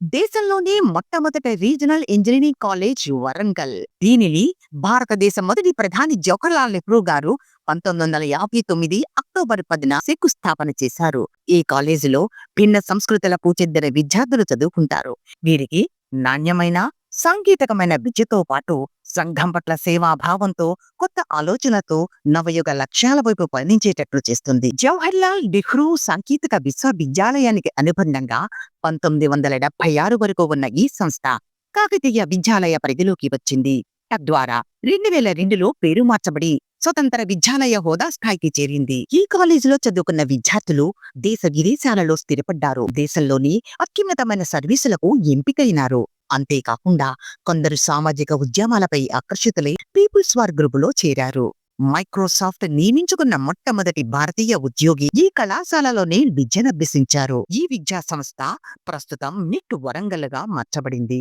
దేశంలోనే మొట్టమొదటి regional engineering college Warangal. దీనిని భారతదేశ మొదటి ప్రధాని జవహర్లాల్ నెహ్రూ గారు పంతొమ్మిది వందల యాభై తొమ్మిది అక్టోబర్ పదిన శంకుస్థాపన చేశారు. ఈ కాలేజీలో భిన్న సంస్కృతులకు చెందిన విద్యార్థులు చదువుకుంటారు. వీరికి నాణ్యమైన సాంకేతికమైన విద్యతో పాటు సంఘం పట్ల సేవాభావంతో కొత్త ఆలోచనతో నవయుగ లక్ష్యాల వైపు పయనించేటట్లు చేస్తుంది. జవహర్లాల్ నెహ్రూ సాంకేతిక విశ్వవిద్యాలయానికి అనుబంధంగా పంతొమ్మిది వందల డెబ్బై ఆరు వరకు ఉన్న ఈ సంస్థ కాకతీయ విద్యాలయ పరిధిలోకి వచ్చింది. తద్వారా రెండు వేల రెండులో పేరు మార్చబడి స్వతంత్ర విద్యాలయ హోదా స్థాయికి చేరింది. ఈ కాలేజీలో చదువుకున్న విద్యార్థులు దేశ విదేశాలలో స్థిరపడ్డారు. దేశంలోని అత్యున్నతమైన సర్వీసులకు ఎంపికైనారు. అంతేకాకుండా కొందరు సామాజిక ఉద్యమాలపై ఆకర్షితులై పీపుల్స్ వార్ గ్రూపులో చేరారు. మైక్రోసాఫ్ట్ నియమించుకున్న మొట్టమొదటి భారతీయ ఉద్యోగి ఈ కళాశాలలోనే విద్యనభ్యసించారు ఈ విద్యా సంస్థ ప్రస్తుతం నిట్టు వరంగల్గా మార్చబడింది.